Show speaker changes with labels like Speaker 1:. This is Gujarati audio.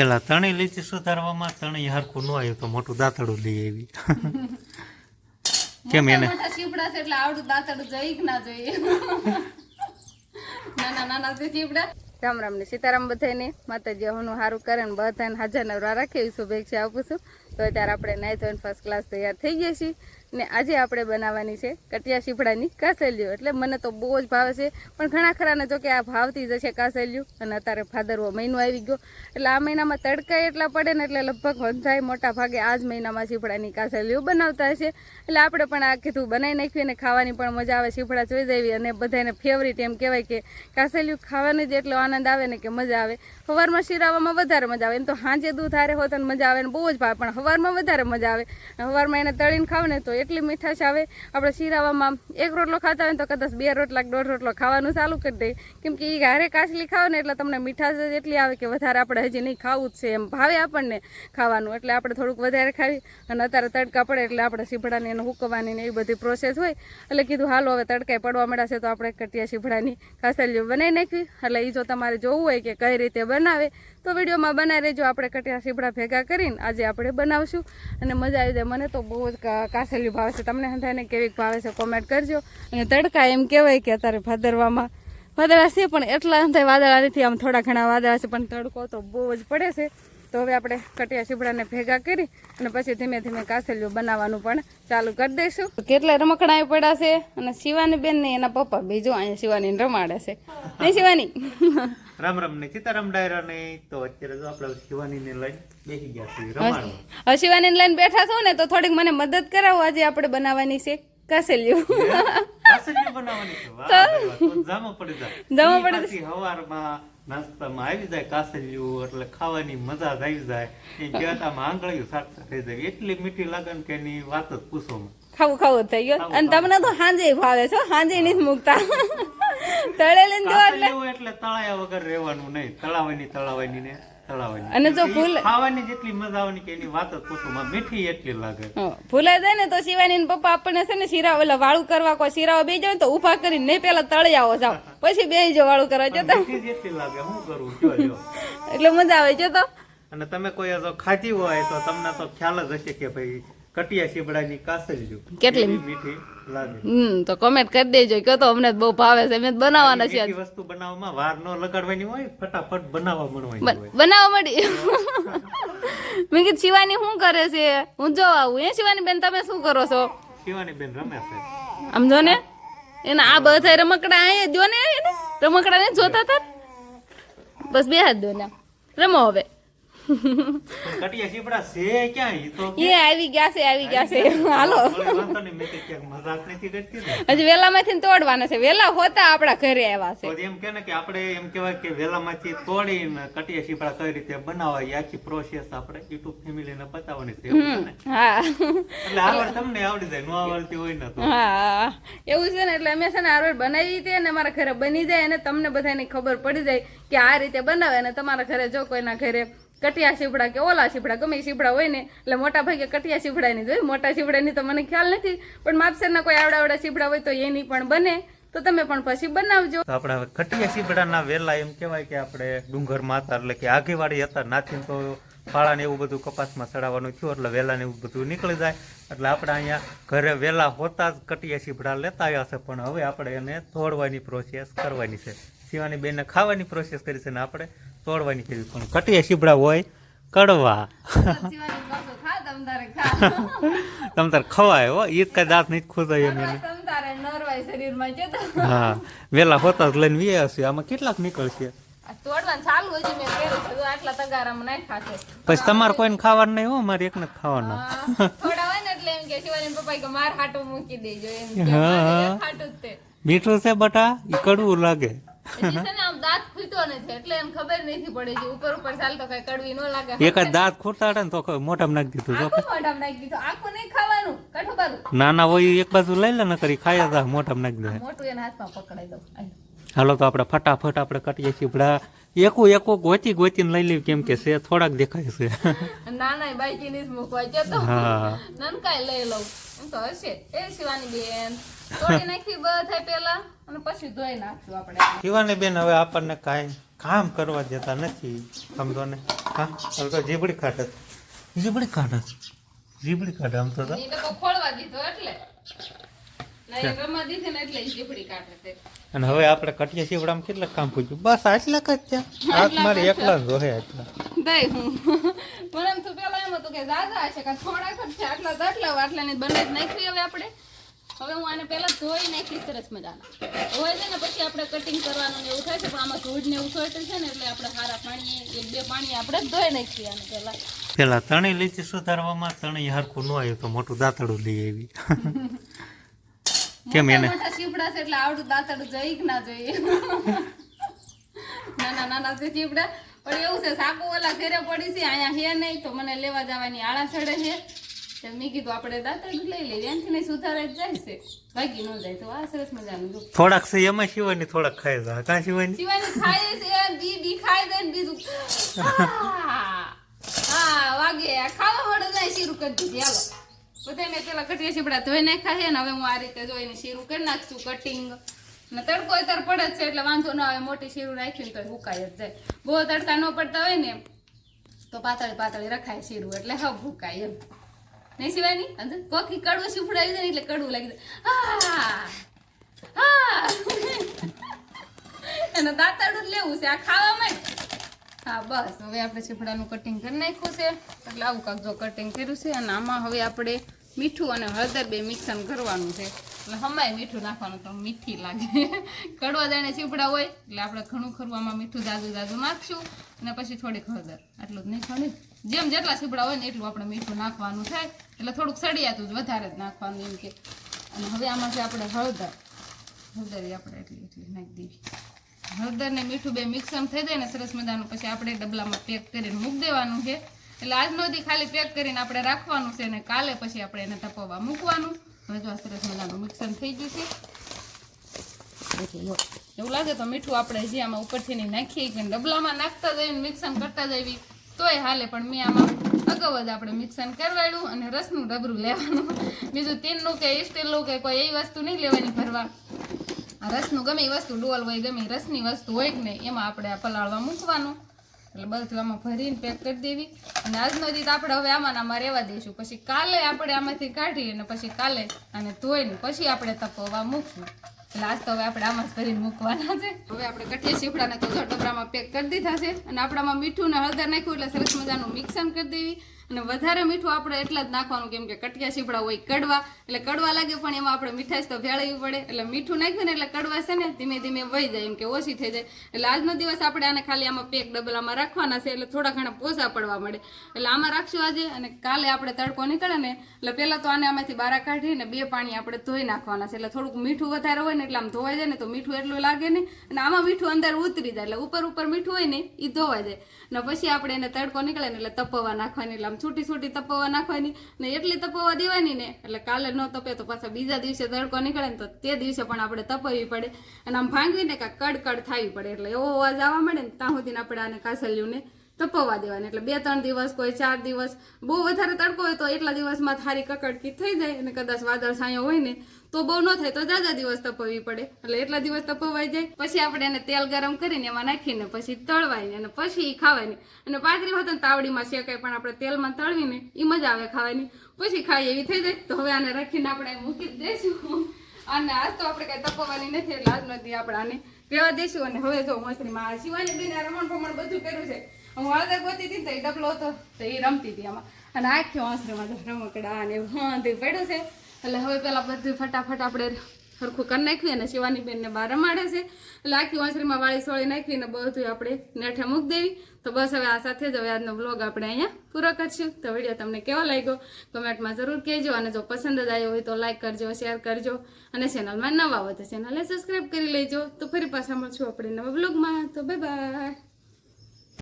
Speaker 1: પેલા તણી લીચી સુધારવામાં તણી હરખું ન આવ્યું તો મોટું દાંતડું લઈ આવી. કેમ એને?
Speaker 2: ચીપડા છે એટલે આવડું દાંતડું જઈ કે ના જોઈએ. નાના નાના છે ચીપડા રામ રામ ને સીતારામ બધાને માતાજી હું સારું કરે ને બધાને હાજર નવરા રાખે એવી શુભેચ્છા આપું છું. તો અત્યારે આપણે નાઈ ધોઈને ફર્સ્ટ ક્લાસ તૈયાર થઈ ગયા છીએ. ને આજે આપણે બનાવવાની છે કટિયા શીફડાની કાસેલીઓ. એટલે મને તો બહુ જ ભાવે છે. પણ ઘણા ખરાને જો કે આ ભાવતી જ છે કાસેલીઓ. અને અત્યારે ભાદરવો મહિનો આવી ગયો. એટલે આ મહિનામાં તડકા એટલા પડે ને એટલે લગભગ વંધાય મોટા ભાગે આ જ મહિનામાં શીફડાની કાસેલીઓ બનાવતા હશે. એટલે આપણે પણ આ કીધું બનાવી નાખીએ ને ખાવાની પણ મજા આવે શીફડા જોઈ દેવી અને બધાને ફેવરિટ એમ કહેવાય કે કાસેલીયું ખાવાની જ એટલો આનંદ આવે ને કે મજા આવે. સવારમાં શીરાવામાં વધારે મજા આવે. એમ તો સાંજે દૂધ હારે હોત ને મજા આવે ને બહુ જ ભાવે. પણ સવારમાં વધારે મજા આવે. સવારમાં એને તળીને ખાવ ને તો એટલી મીઠાશ આવે. આપણે શીરાવામાં એક રોટલો ખાતા હોય તો કદાચ બે રોટલા દોઢ રોટલો ખાવાનું ચાલુ કરી દઈએ. કેમ કે એ ઘરે કાચલી ખાવ ને એટલે તમને મીઠાશ જ એટલી આવે કે વધારે આપણે હજી નહીં ખાવું જ છે એમ ભાવે આપણને ખાવાનું. એટલે આપણે થોડુંક વધારે ખાવી અને અત્યારે તડકા પડે એટલે આપણે સીભડાની એને હુકવાની ને એવી બધી પ્રોસેસ હોય. એટલે કીધું હાલો હવે તડકાએ પડવા મળ્યા છે તો આપણે કટિયા સીભડાની કાસલીઓ બનાવી નાખવી. એટલે એ જો તમારે જોવું હોય કે કઈ રીતે બનાવે તો વિડીયોમાં બનાવી રહેજો. આપણે કટિયા સીભડા ભેગા કરીને આજે આપણે બનાવશું. અને મજા આવી જાય. મને તો બહુ જ કા- ભાવે છે. તમને હંધાને કેવી ભાવે છે કોમેન્ટ કરજો. અને તડકા એમ કહેવાય કે અત્યારે ભાદરવામાં વાદળા છે, પણ એટલા થાય વાદળા નથી. આમ થોડા ઘણા વાદળા છે, પણ તડકો તો બહુ જ પડે છે. તો હવે આપણે કટિયા શીપડાને ભેગા કરી અને પછી ધીમે ધીમે કાસલીઓ બનાવવાનું પણ ચાલુ કરી દઈશું. કેટલા રમકડા પડ્યા છે? અને શિવાની બેન ને એના પપ્પા બીજું અહીંયા શિવાની રમાડે છે. નહીં શિવાની?
Speaker 1: રામ રામ ને સીતારામ ડાયરા ને. તો અત્યારે જો આપણે શિવાની ને લઈને બેસી ગયા છીએ રમાડવા.
Speaker 2: શિવાની લઈને બેઠા છો ને તો થોડીક મને મદદ કરાવો. આજે આપણે બનાવવાની છે કાસલીઓ.
Speaker 1: કાસલીઓ બનાવવાની છે? વાહ તો જામો પડી જાય.
Speaker 2: જામો પડી
Speaker 1: જાય. હવારમાં નાસ્તામાં આવી જાય કાસલીઓ એટલે ખાવાની મજા જ આવી જાય. એ કહેતામાં આંગળીઓ સાટતા થઈ જાય. એટલી મીઠી લાગે કે એની વાત જ પૂછો માં.
Speaker 2: ખાવું ખાવું થઈ ગયું. અને તમને તો હાંજે ભાવે છો હાંજે નથી મૂકતા. તળેલી દો એટલે.
Speaker 1: એટલે તળાયા વગર રહેવાનું નહીં. તળાવાની તળાવાની ને તળાવાની.
Speaker 2: અને જો ભૂલ
Speaker 1: ખાવાની જેટલી મજા આવવાની કે એની વાત જ પૂછો. મીઠી એટલી લાગે.
Speaker 2: હં, જાય ને તો શિવાની પપ્પા આપણને છે ને શીરા ઓલા વાળું કરવા કોઈ શીરાઓ બે જાય તો ઊભા કરીને નહીં પેલા તળી આવો જાવ પછી બે જો વાળું કરવા. જતો
Speaker 1: જેટલી લાગે. શું
Speaker 2: એટલે મજા આવે. જતો
Speaker 1: અને તમે કોઈ જો ખાધી હોય તો તમને તો ખ્યાલ જ હશે કે ભાઈ કટિયા શીબડાની કાસલીઓ
Speaker 2: કેટલી?
Speaker 1: મીઠી લાગે.
Speaker 2: હમ તો કોમેન્ટ કરી દેજો. કયો તો અમને બહુ ભાવે છે. અમે બનાવવાના છે
Speaker 1: વસ્તુ બનાવવામાં વાર ન લગાડવાની હોય ફટાફટ બનાવવા મળવાની
Speaker 2: બનાવવા મળી. મેં કીધું શિવાની શું કરે છે? હું જો આવું. એ શિવાની બેન તમે શું કરો છો?
Speaker 1: શિવાની બેન રમે છે.
Speaker 2: આમ જો ને એના આ બધા રમકડા અહીંયા જો ને રમકડા ને જોતા હતા બસ બે હાથ દો ને રમો હવે.
Speaker 1: કટિયા શીબડા છે ક્યાં ઈ તો
Speaker 2: એ આવી ગયા છે આવી ગયા છે. હાલો.
Speaker 1: વળી વાંધો નહીં, મેં તો ક્યાંક મજાક નથી કરતી ને.
Speaker 2: હજી વેલામાંથી તોડવાના છે. વેલા હોતા આપણા ઘરે આવ્યા છે.
Speaker 1: તો એમ કે ને કે આપણે એમ કહેવાય કે વેલામાંથી તોડીને કટિયા શીપડા કઈ રીતે બનાવવા એ આખી પ્રોસેસ આપણે યુટ્યુબ ફેમિલીને બતાવવાની છે એવું છે ને?
Speaker 2: હા.
Speaker 1: એટલે આવડ તમને આવડી જાય ન આવડતી હોય ને તો.
Speaker 2: હા એવું છે ને એટલે અમે છે ને આરવેર બનાવી હતી અને મારા ઘરે બની જાય અને તમને બધાને ખબર પડી જાય કે આ રીતે બનાવે અને તમારા ઘરે જો કોઈના ઘરે કટિયા શીપડા કે ઓલા શીપડા ગમે શીપડા હોય ને, એટલે મોટા ભાગે કટિયા શીપડાની જ મોટા શીપડાની તો મને ખ્યાલ નથી, પણ માપસરના કોઈ આવડા આવડા શીપડા હોય તો એની પણ બને. તો તમે પણ પછી બનાવજો.
Speaker 1: તો આપણે કટિયા શીપડાના વેલા એમ કહેવાય કે આપણે ડુંગરમાં હતા એટલે કે આગેવાડી હતા નાથી તો ફાળાને એવું બધું કપાસમાં ચડાવવાનું થયું, એટલે વેલાને એવું બધું નીકળી જાય. એટલે આપણે અહીંયા ઘરે વેલા હોતા જ કટિયા શીપડા લેતા આવ્યા છે, પણ હવે આપણે એને તોડવાની પ્રોસેસ કરવાની છે. શિવાની બેને ખાવાની પ્રોસેસ કરી છે ને આપણે તોડવાની કરી પણ કટિયા સીપડા હોય કડવા. તમ તાર ખવાય હો ઈ જ કઈ દાંત નહીં ખોતા એમ એને. હા વેલા હોતા જ લઈને વી હશે આમાં કેટલાક નીકળશે? પછી તમારે કોઈને ખાવાનું નહીં હો મારે એકને ખાવાનું.
Speaker 2: એક
Speaker 1: મીઠું છે બટા ઈ કડવું લાગે.
Speaker 2: હજી છે ને આમ દાંત ખૂટ્યો નથી એટલે એને ખબર નથી પડી જે ઉપર ઉપર ચાલતો કઈ કડવી ન લાગે.
Speaker 1: એક જ દાંત ખૂટાડે ને તો ખબર નાખી દીધું તો.
Speaker 2: નાખી દીધું આખું નહીં ખાવાનું કાઠું બારું.
Speaker 1: નાના હોય એક બાજુ લઈ લે ને કરી ખાઈ જા મોઢામાં નાખી દે
Speaker 2: મોટું એના હાથમાં પકડાઈ દઉં
Speaker 1: હાલો તો આપણે ફટાફટ આપણે કટીએ ચીપડા એકું એકું ગોતી ગોતીને લઈ લેવી કેમ કે છે થોડાક દેખાય છે.
Speaker 2: નાના બાઈકી ની મૂકવા જતો
Speaker 1: હા.
Speaker 2: નનકાય લઈ લઉં. તો હશે. એ શિવાની બેન. તોડી નાખી બધા પેલા અને પછી ધોઈ નાખશું આપણે.
Speaker 1: શિવાની બેન હવે આપણને કાંઈ કામ કરવા દેતા નથી સમજો ને? હા તો જીબડી કાઢે જીબડી કાઢે જીબડી કાઢે આમ તો તો.
Speaker 2: ઈ ડબ્બો ખોલવા દીધો એટલે. ના એ રમવા દીધી ને એટલે ઈ ચીપડી કાઢે છે.
Speaker 1: અને હવે આપણે કટિયા શીવડામાં કેટલા કામ પૂછ્યું? બસ આટલા કટ્યા હાથ મારે એકલા જ જોહે આટલા.
Speaker 2: દઈ હું. પણ એમ તો પેલા એમ હતું કે દાદા છે કે થોડા જ આટલા આટલા આટલા આટલાની બને જ નાખી હવે આપણે. હવે હું આને પહેલાં ધોઈ નાખી સરસ મજાના. હોય છે ને પછી આપણે કટિંગ કરવાનું ને એવું થાય છે પણ આમાં ધૂળ ને એવું સોઈટર છે ને એટલે આપણે સારા પાણી એક બે પાણી આપણે ધોઈ નાખીએ આને પહેલાં.
Speaker 1: પેલા તણી લીચી સુધારવામાં તણી હરખું ન આવ્યું તો મોટું દાંતડું લઈ આવી. કેમ એને?
Speaker 2: મોટા ચીપડા છે એટલે આવડું દાંતડું જઈ કે ના જોઈએ. નાના નાના છે ચીપડા પણ એવું છે સાકુ ઓલા ઘરે પડી છે અહીંયા હે નહીં તો મને લેવા જવાની આળા ચડે છે. મેં કીધું આપણે દાંતડું લઈ લઈએ એનાથી નહીં સુધારે જ જાય છે. ભાગી ન જાય તો આ સરસ મજાનું
Speaker 1: થોડાક છે એમાં શિવાની થોડાક ખાઈ જાય કાં શિવાની?
Speaker 2: શિવાની ખાય છે બી બી ખાઈ દે ને બીજું. હા વાગે. ખાવા વડો જાય શીરું કરી દીધી. હાલો. બધા મેં પેલા કટિયા ચીપડા ધોઈ નાખ્યા છે ને હવે હું આ રીતે જોઈને શીરું કરી નાખશું કટિંગ ને તડકો તર પડે છે એટલે વાંધો ન આવે મોટી શીરું રાખીને તો હુકાય જ જાય. બહુ તડકા ન પડતા હોય ને તો પાતળી પાતળી રખાય શીરું એટલે હવે ભૂકાય એમ. નહીં સિવાયની અંદર કોકી કડવું શીફડાવી જાય ને એટલે કડવું લાગી જાય. અને દાંતાડું જ લેવું છે, આ ખાવામાં હા, બસ. હવે આપણે સીફડાનું કટિંગ કરી નાખ્યું છે. એટલે આવું કાંક જો કટિંગ કર્યું છે અને આમાં હવે આપણે મીઠું અને હળદર બે મિક્સન કરવાનું છે. હમાય મીઠું નાખવાનું તો મીઠી લાગે. કડવા જાણે ચીપડા હોય એટલે આપણે ઘણું ખરું આમાં મીઠું દાદુ દાદુ નાખશું અને પછી થોડીક હળદર. આટલું જ નહીં થોડી જેમ જેટલા ચીપડા હોય ને એટલું આપણે મીઠું નાખવાનું થાય. એટલે થોડુંક સળિયાતું જ વધારે જ નાખવાનું એમ કે. અને હવે આમાં છે આપણે હળદર. હળદર આપણે એટલી એટલી નાખી દેવી. હળદર ને મીઠું બે મિક્સમ થઈ જાય ને સરસ મજાનું. પછી આપણે ડબલામાં પેક કરીને મૂકી દેવાનું છે. એટલે આજનો દી ખાલી પેક કરીને આપણે રાખવાનું છે અને કાલે પછી આપણે એને તપવા મૂકવાનું. હવે જો આ સરસ મજાનું મિક્સર થઈ ગયું છે. એવું લાગે તો મીઠું આપણે જે આમાં ઉપરથી નહીં નાખીએ કે ડબલામાં નાખતા જઈએ મિક્સન કરતા જઈએ તોય હાલે, પણ મેં આમાં અગાઉ જ આપણે મિક્સન કરવાડ્યું અને રસનું ડબરું લેવાનું. બીજું તેલનું કે સ્ટીલનું કે કોઈ એવી વસ્તુ નહીં લેવાની ભરવા. આ રસનું ગમે એ વસ્તુ, ડોલ હોય, ગમે રસની વસ્તુ હોય કે નહીં, એમાં આપણે આ પલાળવા મૂકવાનું. એટલે બધું આમાં ભરીને પેક કરી દેવી. અને આજનો રીત આપણે હવે આમાં આમાં રહેવા દઈશું પછી કાલે આપણે આમાંથી કાઢી અને પછી કાલે અને ધોઈને પછી આપણે તપવા મૂકશું. એટલે આજ તો હવે આપણે આમાં જ ભરીને મૂકવાના છે. હવે આપણે કઠિયા શીફડાને તો ટોપરામાં પેક કરી દીધા છે. અને આપણામાં મીઠું ને હળદર નાખ્યું એટલે સરસ મજાનું મિક્સન કરી દેવી. અને વધારે મીઠું આપણે એટલા જ નાખવાનું, કેમ કે કટિયા શીપડા હોય કડવા. એટલે કડવા લાગે પણ એમાં આપણે મીઠાશ તો ભેળવી પડે. એટલે મીઠું નાખ્યું ને એટલે કડવા છે ને, ધીમે ધીમે વહી જાય, એમ કે ઓછી થઈ જાય. એટલે આજનો દિવસ આપણે આને ખાલી આમાં પેક ડબલામાં રાખવાના છે, એટલે થોડા ઘણા પોસા પડવા મળે. એટલે આમાં રાખશું આજે અને કાલે આપણે તડકો નીકળે ને, એટલે પહેલાં તો આને આમાંથી બારા કાઢીને બે પાણી આપણે ધોઈ નાખવાના છે. એટલે થોડુંક મીઠું વધારે હોય ને એટલે આમ ધોવાઈ જાય ને તો મીઠું એટલું લાગે ને અને આમાં મીઠું અંદર ઉતરી જાય. એટલે ઉપર ઉપર મીઠું હોય ને એ ધોવાઈ જાય. અને પછી આપણે એને તડકો નીકળે ને એટલે તપવા નાખવાની, એટલે આમ છૂટી છૂટી તપવા નાખવાની ને એટલી તપવા દેવાની ને. એટલે કાલે ન તપે તો પાછા બીજા દિવસે તડકો નીકળે ને તો તે દિવસે પણ આપણે તપવી પડે. અને આમ ભાંગવીને કાંઈ કડકડ થવી પડે. એટલે એવો અવાજ આવવા મળે ને ત્યાં સુધી આપણે આને કાસલિયું ને તપવા દેવાની. એટલે બે, ત્રણ દિવસ, કોઈ ચાર દિવસ, બહુ વધારે તડકો હોય તો એટલા દિવસમાં થારી કકડકી થઈ જાય અને કદાચ વાદળ છાંયો હોય ને, તો બહુ ન થાય તો જાજા દિવસ તપવી પડે. એટલે એટલા દિવસ તપવાઈ જાય. પછી આપણે એને તેલ ગરમ કરીને એમાં નાખીને પછી તળવાની અને પછી એ ખાવાની. અને પાતળી હોત ને તાવડીમાં શેકાય પણ આપણે તેલમાં તળવીને એ મજા આવે ખાવાની. પછી ખાઈ એવી થઈ જાય. તો હવે આને રાખીને આપણે મૂકી દઈશું. અને આજ તો આપણે કઈ તપવાની નથી, એટલે આજ નથી આપણે આને રહેવા દઈશું. અને હવે જો મસ્તીમાં શિવાની બેન રમણ ભમણ બધું કર્યું છે હું હળદર ગોતી હતી તો એ ડબલો હતો, તો એ રમતી હતી આમાં. અને આખી વાંસળીમાં રમકડા અને તે પડ્યું છે. એટલે હવે પેલા બધું ફટાફટ આપણે સરખું કરી નાખ્યું અને શિવાની બેનને બહાર રમાડે છે. એટલે આખી વાંસરીમાં વાળી સોળી નાખીને બધું આપણે નેઠે મૂકી દેવી. તો બસ હવે આ સાથે જ હવે આજનો બ્લોગ આપણે અહીંયા પૂરો કરશું. તો વીડિયો તમને કેવો લાગ્યો? કમેન્ટમાં જરૂર કહેજો. અને જો પસંદ જ આવ્યો હોય તો લાઈક કરજો શેર કરજો. અને ચેનલમાં નવા હોય તો ચેનલને સબસ્ક્રાઈબ કરી લેજો. તો ફરી પાછા મળશું આપણે નવા બ્લોગમાં તો બાય બાય